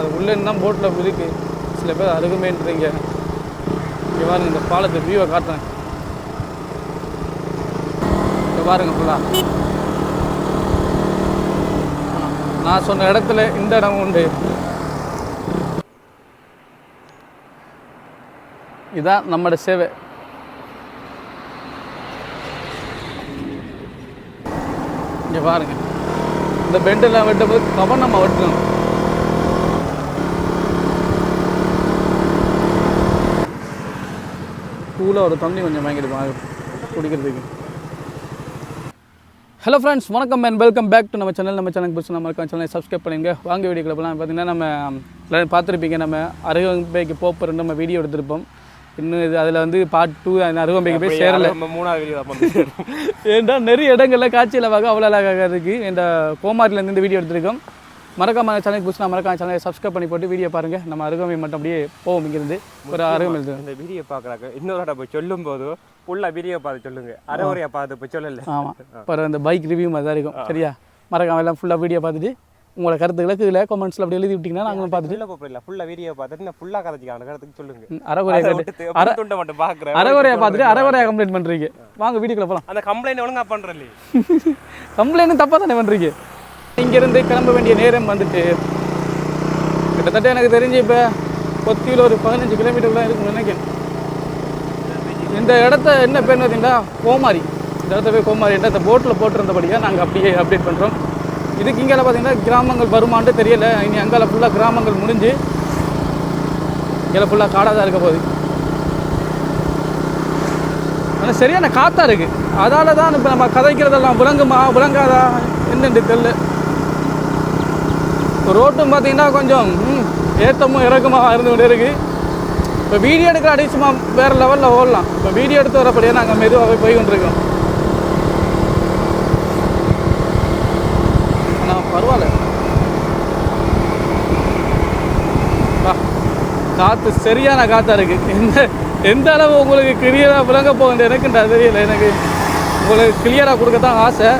அது உள்ளே தான் போட்டில் இருக்கு சில பேர் அருகுமேன்றீங்க. இங்கே பாருங்க இந்த பாலத்தை வியூவை காட்டுறேன். இங்கே பாருங்க ஃபுல்லாக நான் சொன்ன இடத்துல இந்த இடம் உண்டு. இதான் நம்மளோட சேவை. இங்கே பாருங்க. இந்த பெண்டெல்லாம் வெட்டும்போது கவனமாக வெட்டணும். கூலாக ஒரு தண்ணி கொஞ்சம் வாங்கிட்டு குடிக்கிறதுக்கு. ஹலோ ஃப்ரெண்ட்ஸ் வணக்கம் அண்ட் வெல்கம் பேக் டு நம்ம சேனல் நம்ம சேனல் புதுசு நம்ம இருக்க சேனலை சப்ஸ்கிரைப் பண்ணுங்க வாங்க வீடியோக்களை போகலாம் பார்த்தீங்கன்னா நம்ம பார்த்துருப்பீங்க நம்ம அருகம்பைக்கு போப்பர் நம்ம வீடியோ எடுத்திருப்போம். இன்னும் இது அதில் வந்து பார்ட் டூ அருகம்பைக்கு போய் சேரலை. நம்ம மூணாவது வீடியோ ஏன்டா நிறைய இடங்கள்ல காட்சியில் பார்க்க அவ்வளோ அழகாக இருக்குது இந்த கோமாரிலேருந்து இந்த வீடியோ எடுத்திருக்கோம். மறக்காம சேனல் புதுசு நான் மறக்காம சேனலை சப்ஸ்கிரைப் பண்ணி போட்டு வீடியோ பாருங்கள் நம்ம அருகம்பை மட்டும் அப்படியே போவோம் இங்கிருந்து. ஒரு இருக்கு. இந்த வீடியோ பார்க்குறாங்க இன்னொரு இடம் போய் சொல்லும் போது ஃபுல்லாக வீடியோ பார்த்து சொல்லுங்க. அரைவரையா பார்த்து போய் சொல்லல. ஆமாம் அப்புறம் இந்த பைக் ரிவ்யூ மாதிரி தான் இருக்கும். சரியா? மறக்காம எல்லாம் ஃபுல்லாக வீடியோ பார்த்துட்டு உங்களோட கருத்துக்களை கீழே கமெண்ட்ஸில் அப்படி எழுதி விட்டிங்கன்னா நாங்களும் பார்த்துட்டு இல்லை போகல ஃபுல்லாக வீடியோ பார்த்துட்டு நான் ஃபுல்லாக கதைச்சிக்கான கருத்துக்கு சொல்லுங்க. ம், அரைகுறையா அதை கேட்டு அப்புறம் துண்டை மட்டும் பார்க்குறேன் அரைகுறையா பார்த்துட்டு அரைகுறையா கம்ப்ளைண்ட் பண்ணுறீங்க வாங்க வீடியோக்குள்ள போகலாம் அந்த கம்ப்ளைண்ட் ஒழுங்கா பண்ணுறல கம்ப்ளைண்ட்டும் தப்பாக தானே பண்ணுறீங்க இங்கேருந்து கிளம்ப வேண்டிய நேரம் வந்துட்டு கிட்டத்தட்ட எனக்கு தெரிஞ்சு இப்போ கொத்தியில் ஒரு பதினஞ்சு கிலோமீட்டர் இருக்கும்னு நினைக்கிறேன். இந்த இடத்த என்ன பேர் பார்த்தீங்கன்னா கோமாரி. இந்த இடத்த போய் கோமாரி இந்த போட்டில் போட்டிருந்தபடியாக நாங்கள் அப்படியே அப்டேட் பண்ணுறோம் இதுக்கு இங்கே பார்த்தீங்கன்னா கிராமங்கள் வருமானு தெரியல. இனி அங்கால ஃபுல்லாக கிராமங்கள் முடிஞ்சு இங்கே ஃபுல்லாக காடாக தான் இருக்க போகுது. ஆனால் சரியான காற்றா இருக்குது அதால் தான் இப்போ நம்ம கதைக்கிறதெல்லாம் விளங்குமா? விளங்காதா? என்னென்று தெரில ரோட்டும் பார்த்தீங்கன்னா கொஞ்சம் ஏற்றமும் இறக்கமாக இருந்து கொண்டே இருக்குது இப்போ வீடியோ எடுக்கிற அடிச்சுமா வேறு லெவலில் ஓடலாம். இப்போ வீடியோ எடுத்து வரப்படியே நாங்கள் மெதுவாகவே போய் கொண்டிருக்கோம். ஆனால் பரவாயில்ல. காற்று சரியான காற்றா இருக்குது எந்த எந்த அளவு உங்களுக்கு கிளியராக விளங்க போகுது எனக்குன்றா தெரியல. எனக்கு உங்களுக்கு கிளியராக கொடுக்க தான் ஆசை.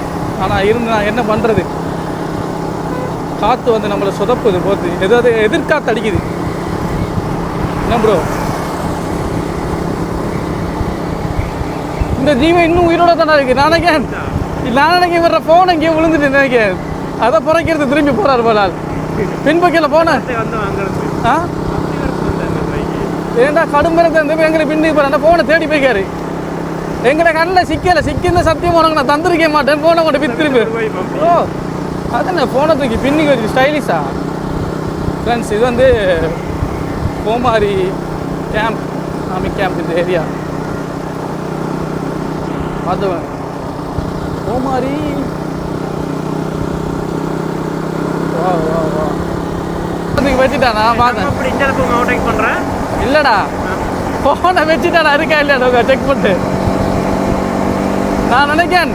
ஆனால் இருந்து நான் என்ன பண்ணுறது காற்று வந்து நம்மளை சொதப்புது போத்து ஏதாவது எதிர்காத்து அடிக்குது. என்ன ப்ரோ இந்த ஜீவன் இன்னும் உயிரோட தானே இருக்கு? நான் நினைக்கிறேன். நான் நினைக்கிறேன் வர்ற ஃபோன் எங்கேயோ விழுந்துட்டு நினைக்கிறேன். அதை புறைக்கிறது திரும்பி போறாரு போலால் பின்பக்கையில் போனேன் ஆ? ஏன்டா கடுமையான தந்து எங்களை பின்னுக்கு போகிறேன் ஃபோனை தேடி போய்க்காரு. எங்களை கண்ணில் சிக்கலை சிக்கிந்த சத்தியம் உனக்கு நான் தந்திருக்க மாட்டேன். ஃபோனை கொண்டு திரும்பி. ஓ. அதான் ஃபோனை தூக்கி பின்னிக்கு வச்சு ஸ்டைலிஷா ஃப்ரெண்ட்ஸ் இது வந்து கோமாரி கேம்ப் ஆமி கேம்ப் இந்த ஏரியா பார்த்துவேன் கோமாரி. வா வா வா. அதுக்கு வச்சுட்டானா பார்த்தேன். அப்படி இடத்துல அவுட்டிங் பண்ணுறேன் இல்லடா. ஃபோனை வச்சுட்டாடா இருக்கா இல்லையா செக் பண்ணிட்டு. நான் நினைக்கிறேன்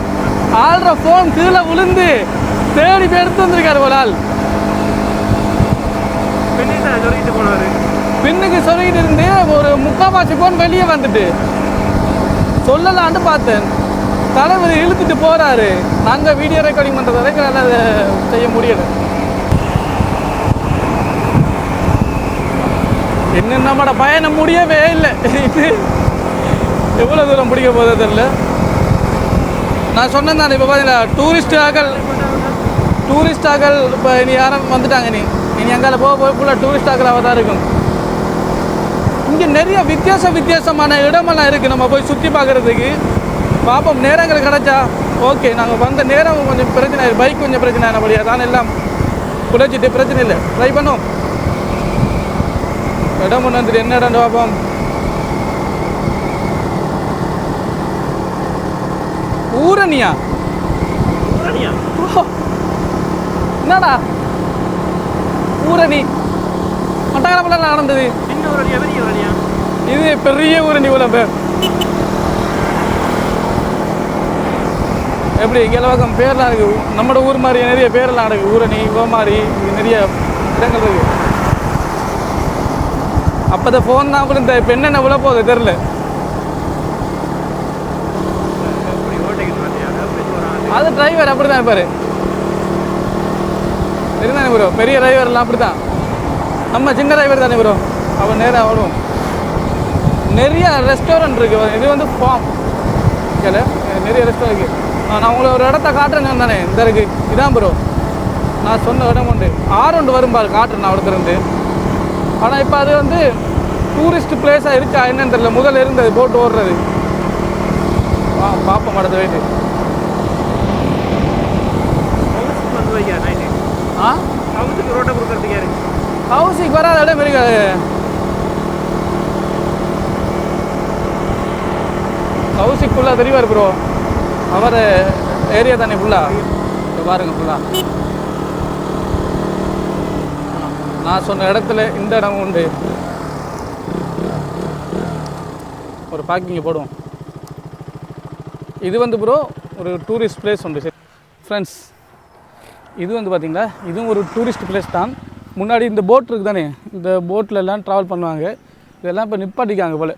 ஆள்ற ஃபோன் கீழே விழுந்து தேடி போய் எடுத்து வந்திருக்காரு ஒரு ஆள் பின்னிட்டு சொல்லிட்டு போனாரு. பின்னுக்கு சொல்லிட்டு இருந்து ஒரு முக்கால்வாசி ஃபோன் வெளியே வந்துட்டு. சொல்லலான்ட்டு பார்த்தேன். தலைவர் இழுத்துட்டு போறாரு. நாங்க வீடியோ ரெக்கார்டிங் பண்றது வரைக்கும் என்னால அதை செய்ய முடியல. இன்னும் நம்மளோட பயணம் முடியவே இல்லை. எவ்வளோ தூரம் பிடிக்க போதோ தெரியல. நான் சொன்னேன் தானே இப்போ பார்த்தீங்களா டூரிஸ்டாக்கள் டூரிஸ்டாக்கள் இப்போ இனி யாரும் வந்துட்டாங்க நீ இனி அங்கால போக போய் ஃபுல்லாக டூரிஸ்டாக்களாக தான் இருக்கும். இங்கே நிறைய வித்தியாச வித்தியாசமான இடமெல்லாம் இருக்குது நம்ம போய் சுற்றி பார்க்குறதுக்கு. பார்ப்போம் நேரங்கள் கிடைச்சா ஓகே. நாங்கள் வந்த நேரம் கொஞ்சம் பிரச்சனை பைக் கொஞ்சம் பிரச்சனை ஆனபடியா தான் எல்லாம் குறைச்சிட்டு பிரச்சனை இல்லை. ட்ரை பண்ணுவோம். இடம் ஒன்று வந்துட்டு என்ன இடம் பார்ப்போம் ஊரணியா ஓ, என்னடா? ஊரணி. மட்டக்களப்பில் நடந்தது? இது பெரிய ஊரணி உலம்பு எப்படி இங்கே பக்கம் பேர்லாம் இருக்குது நம்மளோட ஊர் மாதிரி நிறைய பேரெல்லாம் இருக்குது ஊரணி கோமாரி நிறைய இடங்கள் இருக்குது அப்போ இந்த ஃபோன் தான் கூட இந்த இப்போ என்னென்ன விழ போகுது தெரில அது டிரைவர் அப்படி தான் இருப்பார். சரிதானே ப்ரோ பெரிய டிரைவர்லாம் அப்படி தான் நம்ம சின்ன டிரைவர் தானே ப்ரோ அவன் நேராக வருவோம். நிறைய ரெஸ்டாரண்ட் இருக்குது இது வந்து ஃபார்ம் கேளு. நிறைய ரெஸ்டாரண்ட் இருக்குது நான் உங்களை ஒரு இடத்த காட்டுறேன்னு தானே? இந்த இருக்கு. இதான் ப்ரோ நான் சொன்ன இடம் உண்டு. ஆறு வரும் பாரு காட்டுறேன் நான் ஒருத்தருந்து ஆனால் இப்போ அது வந்து டூரிஸ்ட் பிளேஸாக இருக்கா என்னன்னு தெரியல. முதல்ல இருந்தது போட்டு ஓடுறது. வா பார்ப்போம் அடுத்த வெயிட்டு நைட்டு ஆ? அவங்களுக்கு ரோட்டை கொடுக்கறதுக்கு யாரு? வராத இடம் இருக்காது ஹவுசிங் ஃபுல்லாக தெரிவார் ப்ரோ அவர் ஏரியா தானே ஃபுல்லாக பாருங்க ஃபுல்லாக நான் சொன்ன இடத்துல இந்த இடம் உண்டு. ஒரு பார்க்கிங்க போடுவோம். இது வந்து ப்ரோ ஒரு டூரிஸ்ட் பிளேஸ் உண்டு. சரி ஃப்ரெண்ட்ஸ் இது வந்து பார்த்திங்கன்னா இதுவும் ஒரு டூரிஸ்ட் பிளேஸ் தான். முன்னாடி இந்த போட் இருக்குது தானே இந்த போட்டில் எல்லாம் ட்ராவல் பண்ணுவாங்க. இதெல்லாம் இப்போ நிப்பாட்டிக்காங்க போல்.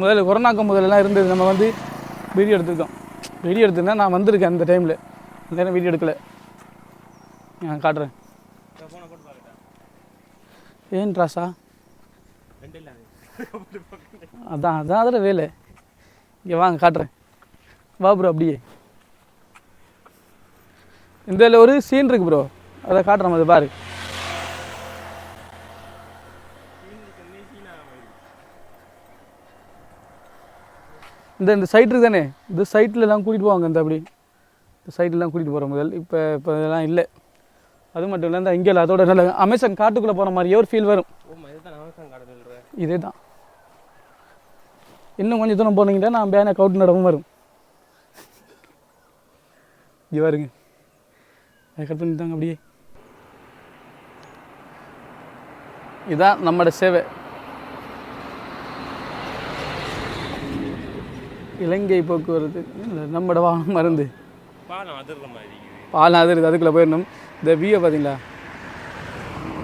முதல்ல கொரோனாக்கு முதல்லலாம் இருந்தது. நம்ம வந்து வீடியோ எடுத்துருக்கோம். வீடியோ எடுத்திருந்தா நான் வந்திருக்கேன் அந்த டைமில் நேரம் வீடியோ எடுக்கலை. நான் காட்டுறேன். ஏன் ராசா? அதான் அதான் அதில் வேலை. இங்கே வாங்க காட்டுறேன். வா ப்ரோ அப்படியே. இதில் ஒரு சீன் இருக்கு ப்ரோ அதை காட்டுறோம் அது பாரு. இந்த இந்த சைட் இருக்கு தானே? இந்த சைட்டில் எல்லாம் கூட்டிகிட்டு போவாங்க இந்த அப்படி. இந்த சைட்லாம் கூட்டிகிட்டு போகிற முதல். இப்போ இப்போ இதெல்லாம் இல்லை. அது மட்டும் இல்லை இந்த இங்கே இல்லை அதோட நல்ல அமேசான் காட்டுக்குள்ளே போகிற மாதிரியே ஒரு ஃபீல் வரும். இதே தான் இன்னும் கொஞ்சம் தூரம் போனீங்கன்னா நான் பேனை கவுட் நடவும் வரும். இங்கே வருங்க அதை கட் பண்ணிட்டாங்க அப்படியே. இதான் நம்மளோட சேவை. இலங்கை போக்குவரத்து இல்லை நம்மளோட வாகனம் மருந்து. பாலம் அதிர்ற மாதிரி இருக்குது. பால் அது இருக்குது அதுக்குள்ளே போயிடணும். இந்த வியூவை பார்த்தீங்களா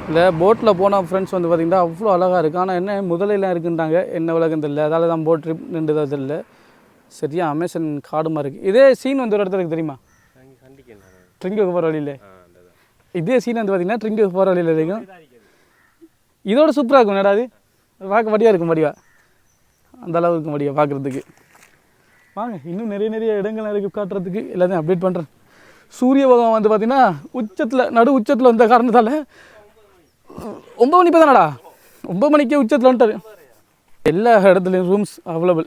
இல்லை போட்டில் போன ஃப்ரெண்ட்ஸ் வந்து பார்த்தீங்கன்னா அவ்வளோ அழகாக இருக்குது ஆனால் என்ன முதலையெல்லாம் இருக்குன்றாங்க. என்ன உலகம் தெரியல. அதால தான் போட் ட்ரிப் நின்றுதா தெரியல. சரியா அமேசான் காடு மாதிரி இருக்குது இதே சீன் வந்து ஒரு இடத்துல இருக்கு தெரியுமா? ட்ரிங்குக்கு போகிற வழியில் இதே சீன் வந்து பார்த்தீங்கன்னா ட்ரிங்குக்கு போகிற வழியில் இருக்கும் இதோட சூப்பராக இருக்கும் என்னடா அது பார்க்க வடியாக இருக்கும் வடிவா அந்த அளவு இருக்கும் வடிவா பார்க்குறதுக்கு வாங்க இன்னும் நிறைய நிறைய இடங்கள் இருக்குது காட்டுறதுக்கு. எல்லாத்தையும் அப்டேட் பண்ணுறேன் சூரிய பகவான் வந்து பார்த்தீங்கன்னா உச்சத்தில் நடு உச்சத்தில் வந்த காரணத்தால் ஒம்பது மணி இப்போ தானடா ஒம்பது மணிக்கே உச்சத்தில் வந்துட்டாரு. எல்லா இடத்துலையும் ரூம்ஸ் அவைலபிள்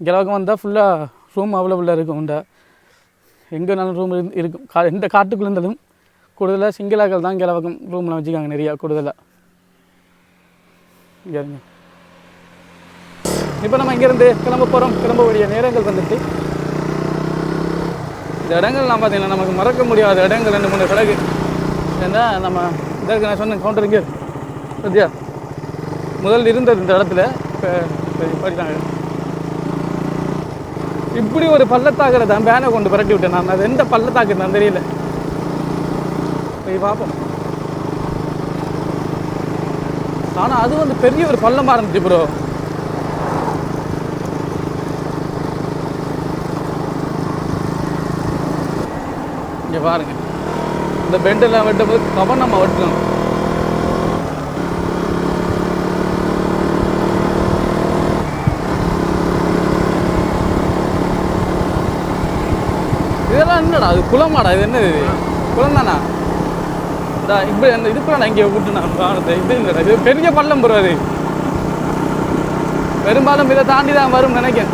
இங்கே வந்தால் ஃபுல்லாக ரூம் அவைலபிளாக இருக்கும் உண்டா? எங்கேனாலும் ரூம் இருக்கும். கா எந்த காட்டுக்குள்ளே இருந்தாலும் கூடுதலாக சிங்கிளாக்கள் தான் இங்கே பக்கம் ரூம்லாம் வச்சுக்காங்க நிறையா கூடுதலாக இங்கே இருங்க. இப்போ நம்ம இங்கேருந்து கிளம்ப போகிறோம் கிளம்ப வேண்டிய நேரங்கள் வந்துட்டு. இந்த இடங்கள்லாம் பார்த்தீங்கன்னா நமக்கு மறக்க முடியாத இடங்கள் ரெண்டு மூணு கிடக்கு. ஏன்னா நம்ம இதற்கு நான் சொன்ன கவுண்டர் இங்கே சத்யா முதல் இருந்தது இந்த இடத்துல. இப்போ படித்தாங்க இப்படி ஒரு பள்ளத்தாக்கில் தான் பேனை கொண்டு புரட்டி விட்டேன் நான். அது எந்த பள்ளத்தாக்கு தான் தெரியல. போய் பார்ப்போம். ஆனால் அது வந்து பெரிய ஒரு பள்ளமாக இருந்துச்சு ப்ரோ இங்கே பாருங்க. இந்த பெண்டெல்லாம் வெட்டும்போது கவனமாக வெட்டணும். இதெல்லாம் என்னடா அது குளமாடா இது என்னது குளம் தானா இந்த இப்படி அந்த இதுக்குள்ள இங்கே விட்டு நான் இது இல்லைடா இது? பெரிய பள்ளம் ப்ரோ அது. பெரும்பாலும் இதை தாண்டி தான் வரும் நினைக்கிறேன்.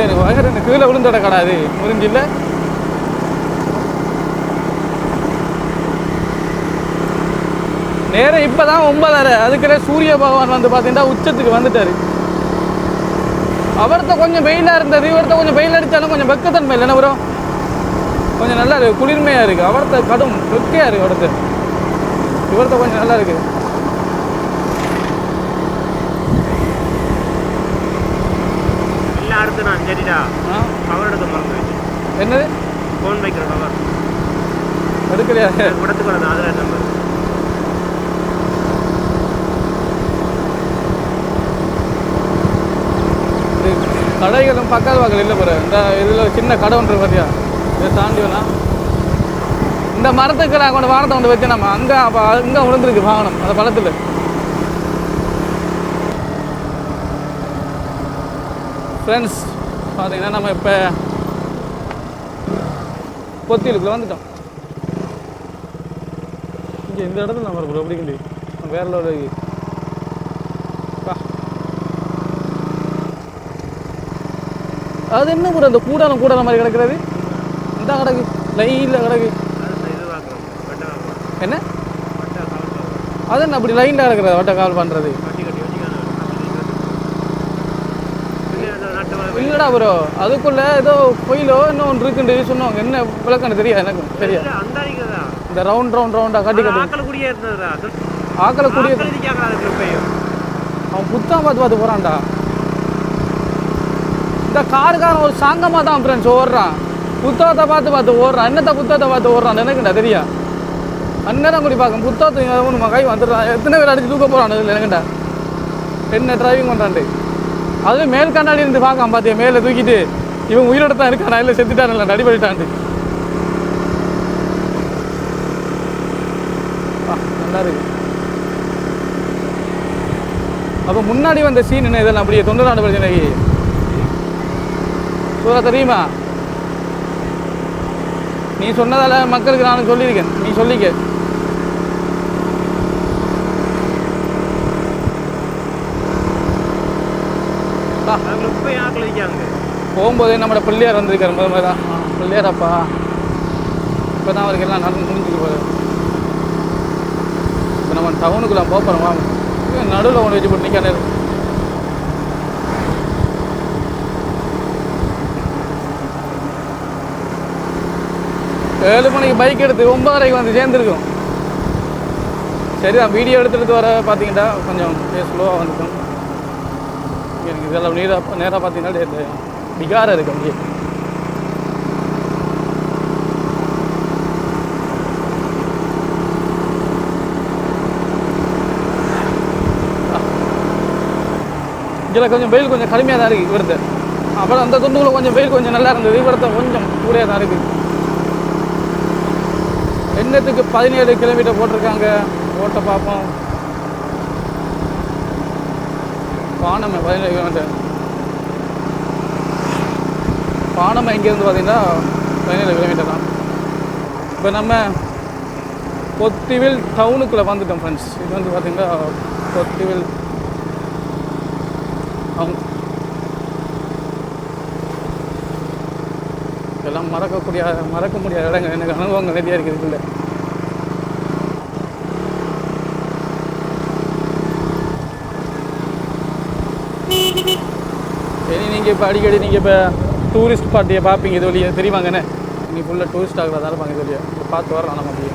ஏன் வயர் எனக்கு கீழே விழுந்துட கடை முறிஞ்சில்ல நேரம் இப்போ தான் ஒன்பதரை அதுக்குள்ளே சூரிய பகவான் வந்து பார்த்தீங்கன்னா உச்சத்துக்கு வந்துட்டாரு. அவர்த்த கொஞ்சம் வெயிலாக இருந்தது இவர்த்த கொஞ்சம் வெயில் அடித்தாலும் கொஞ்சம் வெக்கத்தன்மை இல்லை என்ன ப்ரோ? கொஞ்சம் நல்லா இருக்கு குளிர்மையாக இருக்குது அவர்த்த கடும் வெக்கையாக இருக்குது அவர்த்த. இவர்த்த கொஞ்சம் நல்லா இருக்குது அடுத்து நான் சரிடா. கவர் எடுக்க மறந்து என்னது? ஃபோன் வைக்கிற கவர் எடுக்கலையா? இடத்துக்கு வரது ஆதார் நம்பர் இது கடைகளும் பக்கத்து பக்கத்தில் இல்லை பாரு இந்த இதில் சின்ன கடை ஒன்று பார்த்தியா இதை தாண்டி வேணா. இந்த மரத்துக்கு நான் கொண்டு வானத்தை கொண்டு வச்சு நம்ம. அங்கே அப்போ அங்கே விழுந்துருக்கு வாகனம் அந்த பழத்தில் ஃப்ரெண்ட்ஸ் பார்த்தீங்கன்னா நம்ம இப்போ பொத்திலுக்குள்ள வந்துட்டோம். இங்கே இந்த இடத்துல நம்ம ப்ரோ எப்படி வேற லெவலில் அது என்ன ப்ரோ அந்த கூடாரம் கூடாரம் மாதிரி கிடக்கிறது. இந்த கிடக்கு. லைனில் கிடக்கு. என்ன? அது என்ன அப்படி லைனில் கிடக்கிறது வட்ட கால் பண்ணுறது இல்லடா ப்ரோ அதுக்குள்ள ஏதோ கோயிலோ இன்னும் ஒன்று இருக்குன்னு சொன்னாங்க. என்ன விளக்கன்னு தெரியாது எனக்கு? தெரியாது. இந்த ரவுண்ட் ரவுண்ட் ரவுண்டாக கட்டி கட்டி. ஆக்களை கூடிய அவன் புத்தகம் பார்த்து பார்த்து போகிறான்டா இந்த காருக்காரன் ஒரு சாங்கமாக தான் ஃப்ரெண்ட்ஸ் ஓடுறான். புத்தகத்தை பார்த்து பார்த்து ஓடுறான். என்னத்தை புத்தகத்தை பார்த்து ஓடுறான் எனக்குண்டா தெரியா அந்நேரம் கூடி பார்க்க புத்தகத்தை ஒன்று கை வந்துடுறான். எத்தனை பேர் அடிச்சு தூக்க போகிறான் இதில் எனக்குண்டா. என்ன டிரைவிங் பண்ணுறான்ட்டு அதுவும் மேல் கண்ணாடி இருந்து பார்க்காம பார்த்தியா? மேலே தூக்கிட்டு இவன் உயிரோட தான் இருக்கான் இல்லை செத்துட்டான் இல்லை அடிபடிட்டான்ட்டு நல்லா இருக்கு. அப்போ முன்னாடி வந்த சீன் என்ன? இதெல்லாம் அப்படியே தொண்டராண்டு பிரச்சனைக்கு சூரா தெரியுமா? நீ சொன்னதால மக்களுக்கு நானும் சொல்லியிருக்கேன். நீ சொல்லிக்க. போகும்போதே நம்மளோட பிள்ளையார் வந்திருக்காரு. முதல் மாதிரி தான் ஆ, பிள்ளையாரப்பா. இப்போ தான் அவருக்கு எல்லாம் நடந்து முடிஞ்சுக்க போகுது இப்போ நம்ம டவுனுக்குள்ளே போக போகிறோம் நடுவில் ஒன்று வச்சு போட்டு நிற்கானே ஏழு மணிக்கு பைக் எடுத்து ஒன்பதரைக்கு வந்து சேர்ந்துருக்கும் சரி தான் வீடியோ எடுத்துகிட்டு வர பார்த்தீங்கன்னா கொஞ்சம் ஸ்லோவாக வந்துட்டோம். எனக்கு இதெல்லாம் நேராக நேராக பார்த்தீங்கன்னா பிகாராக விகாரம் இருக்கு அங்கேயே. இதில் கொஞ்சம் வெயில் கொஞ்சம் கடுமையாக தான் இருக்குது இவரது. அப்புறம் அந்த துண்டுக்குள்ள கொஞ்சம் வெயில் கொஞ்சம் நல்லா இருந்தது இவரத்தை கொஞ்சம் கூடையாக தான் இருக்குது என்னத்துக்கு பதினேழு கிலோமீட்டர் போட்டிருக்காங்க. ஓட்ட பார்ப்போம். பானமை பதினேழு கிலோமீட்டர். பானமை இங்கேருந்து பார்த்தீங்கன்னா பதினேழு கிலோமீட்டர் தான். இப்போ நம்ம கொத்திவில் டவுனுக்குள்ளே வந்துட்டோம் ஃப்ரெண்ட்ஸ் இது வந்து பார்த்தீங்கன்னா பொத்திவில் அவங்க இதெல்லாம் மறக்கக்கூடிய மறக்க முடியாத இடங்கள். எனக்கு அனுபவங்கள் நிறைய இருக்கிறது இல்லை சரி நீங்கள் இப்போ அடிக்கடி நீங்கள் இப்போ டூரிஸ்ட் பார்ட்டியை பார்ப்பீங்க இது வழியாக தெரியுமாங்கண்ணே நீங்கள் ஃபுல்லாக டூரிஸ்ட் ஆகிறதால பாங்க இது வழியாக இப்போ பார்த்து வரலாம் நம்ம அப்படியே.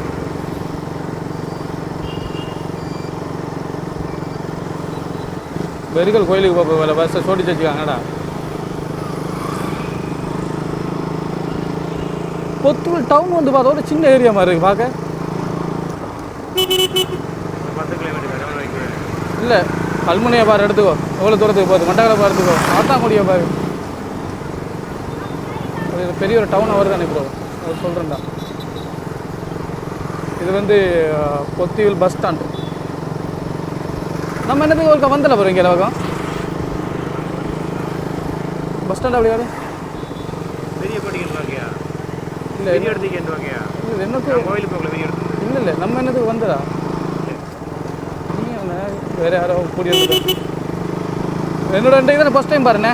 பெருகல் கோயிலுக்கு போக வேலை பஸ்ஸை சோடிச்சு வச்சுக்காங்கடா பொத்தூர் டவுன் வந்து பார்த்தா ஒரு சின்ன ஏரியா மாதிரி இருக்கு. பார்க்க. இல்லை கல்முனையை பாரு எடுத்துக்கோ. எவ்வளோ தூரத்துக்கு போகுது? மண்டகலை பாரு எடுத்துக்கோ. ஆத்தாங்குடியை பாரு. பெரிய ஒரு டவுன் அவர் தானே இப்போ அது சொல்கிறேன்டா இது வந்து அஹ், பஸ் ஸ்டாண்டு நம்ம என்னத்துக்கு ஒருக்கா வந்தல போகிறோம் இங்கே பக்கம். பஸ் ஸ்டாண்ட் அப்படி வரும் பெரிய படிக்கல் இல்லை வாங்கியா என்னத்துக்கு கோயிலுக்கு நம்ம என்னத்துக்கு வந்ததா? நீ அவனை வேற யாரோ கூடி வந்து என்னோட இன்றைக்கு தானே ஃபஸ்ட் டைம் பாருண்ணே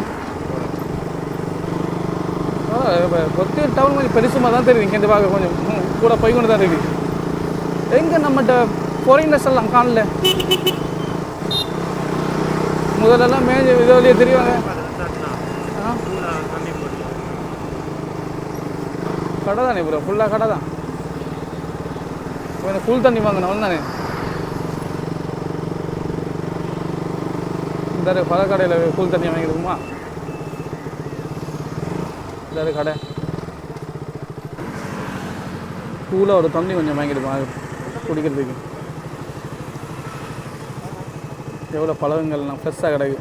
கொத்தி டவுன் கொஞ்சம் பெருசுமாக தான் தெரியுது இங்கே பார்க்க கொஞ்சம். கூட போய் கொண்டு தான் இருக்குது எங்கே நம்மகிட்ட ஃபாரினர்ஸ் எல்லாம் காணல? முதல்லலாம் மேஜ் இது வழியே தெரியுவாங்க ஆ தண்ணி போட்டு கடை தானே ப்ரோ ஃபுல்லாக கடை தான் கொஞ்சம் கூல் தண்ணி வாங்கணும் அவன் தானே இந்த பல கடையில் கூல் தண்ணி வாங்கிடுமா இந்த கடை. கூலாக ஒரு தண்ணி கொஞ்சம் வாங்கிடுமா குடிக்கிறதுக்கு. எவ்வளோ பழகங்கள்லாம் ஃப்ரெஷ்ஷாக கிடக்கு.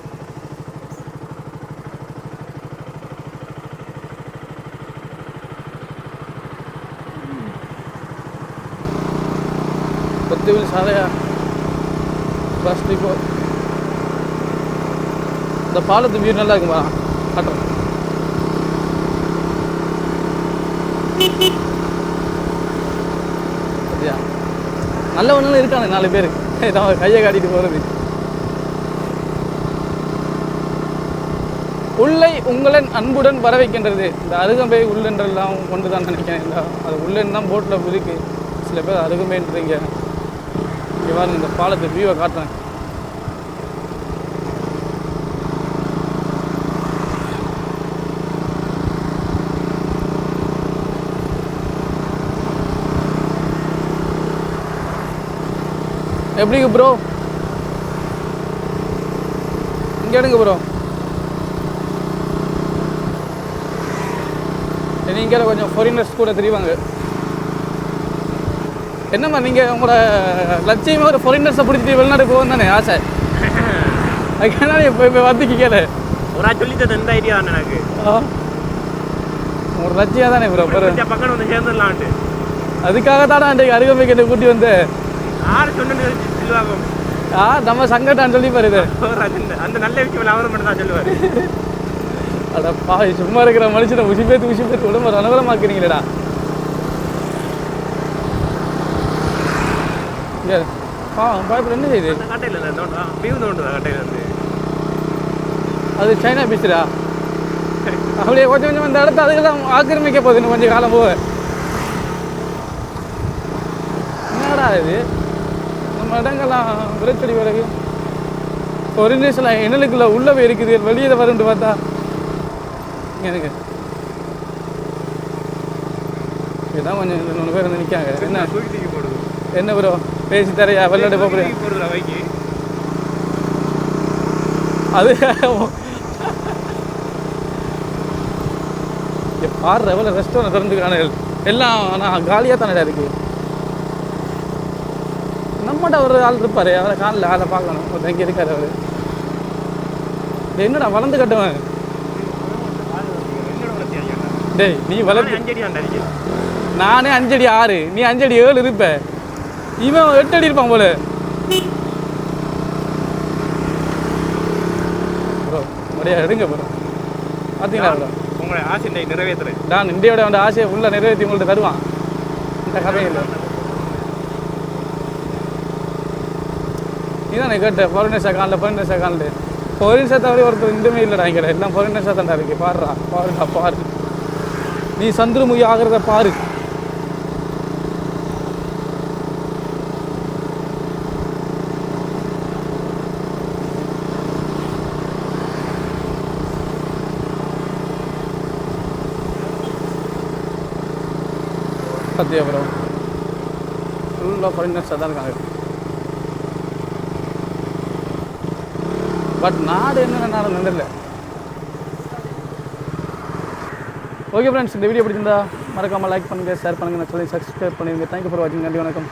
கொத்துவில் சாலையா பஸ் டிப்போ இந்த பாலத்து வியூ நல்லா இருக்குமா காட்டுறேன் சரியா நல்லவனும் இருக்கானே நாலு பேர் நான் கையை காட்டிட்டு போகிறது உள்ளை உங்களன் அன்புடன் வர வைக்கின்றது இந்த அருகம்பை உள்ளென்றெல்லாம் கொண்டு தான் நினைக்கிறேன் அது உள்ளன் தான் போட்டில் இருக்கு சில பேர் அருகம்பைன்றீங்க இங்கே இந்த பாலத்து வியூவை காட்டுறேன். எப்படிங்க ப்ரோ இங்கே எடுங்க ப்ரோ நீங்க கொஞ்சம் ஃபாரினர்ஸ் கூட தெரிவாங்க. என்னம்மா நீங்கள் உங்களோட லட்சியமே ஒரு ஃபாரினர்ஸை பிடிச்சிட்டு வெளிநாடு போகும் தானே ஆசை? அதுக்கான இப்போ இப்போ வந்து கேளு. ஒரு ஆள் சொல்லித்தது எந்த ஐடியா தான் எனக்கு. உங்களோட லட்சியம் தானே ப்ரோ. பக்கம் வந்து சேர்ந்துடலான்ட்டு. அதுக்காக தானே அன்றைக்கு அருகம்பைக்கு என்னை கூட்டி வந்து? யார் சொன்னு சொல்லுவாங்க ஆ நம்ம சங்கட்டான்னு சொல்லி பாரு இது. அந்த நல்ல விஷயம் அவரும் மட்டும் தான் சொல்லுவார். அட சும்மா இருக்கிற மனுஷனை உசி பேத்து உசி பேத்து உடம்பு ரணகரமாக்குறீங்களேடா இங்க பா பாய்ப்பில் என்ன செய்யுது கட்டையில் இல்லை நோண்டா பீவு நோண்டுதா கட்டையில் இருந்து. அது சைனா பீச்சுடா? அப்படியே கொஞ்சம் கொஞ்சம் இந்த இடத்த அதுக்கெல்லாம் ஆக்கிரமிக்க போகுது இன்னும் கொஞ்சம் காலம் போக. என்னடா இது? நம்ம இடங்கள்லாம் விளைச்செடி விறகு. ஒரு நிமிஷம் இணலுக்குள்ள உள்ள போய் இருக்குது வெளியில் வரும்னு பார்த்தா. எனக்கு இதுதான் கொஞ்சம் மூணு பேர் வந்து நிற்காங்க என்ன? என்ன ப்ரோ பேசி தரையா வெள்ளாடு போகிறேன் போடுறா அது பாரு எவ்வளோ ரெஸ்டாரண்ட் திறந்துக்கான எல்லாம் ஆனால் காலியாக தானடா இருக்கு. நம்மகிட்ட ஒரு ஆள் இருப்பாரு அவரை காலில் ஆளை பார்க்கணும். ஒருத்தன் இங்கே இருக்காரு அவரு. என்னடா வளர்ந்து கட்டுவேன்? டேய் நீ வளர்ந்து நானே அஞ்சடி ஆறு நீ அஞ்சடி ஏழு இருப்ப. இவன் எட்டு அடி இருப்பான் போல. ப்ரோ முடியா எடுங்க ப்ரோ. பார்த்தீங்களா ப்ரோ? உங்களை ஆசை நிறைவேற்றுறேன் நான் இந்தியாவோட அவன் ஆசையை ஃபுல்லாக நிறைவேற்றி உங்கள்ட்ட தருவான். இந்த கதையில். நீ தானே கேட்ட ஃபாரினர்ஸ் அக்கௌண்ட்டில் ஃபாரினர்ஸ் அக்கௌண்ட்டு ஃபாரினர்ஸை தவிர ஒருத்தர் இந்துமே இல்லைடா இங்கே. எல்லாம் ஃபாரினர்ஸாக தான்டா இருக்கு. பாருடா பாரு நீ சந்திரமுகி ஆகிறத பாரு. சத்யா ப்ரோ ஃபுல்லாக ஃபாரினர்ஸாக தான் இருக்காங்க. பட் நாடு என்ன நாடு நின்றுல ஓகே ஃப்ரெண்ட்ஸ் இந்த வீடியோ பிடிச்சிருந்தா மறக்காமல் லைக் பண்ணுங்கள் ஷேர் பண்ணுங்கள் நான் சொல்லி சப்ஸ்கிரைப் பண்ணிடுங்க தேங்க்யூ ஃபார் வாட்சிங் நன்றி வணக்கம்.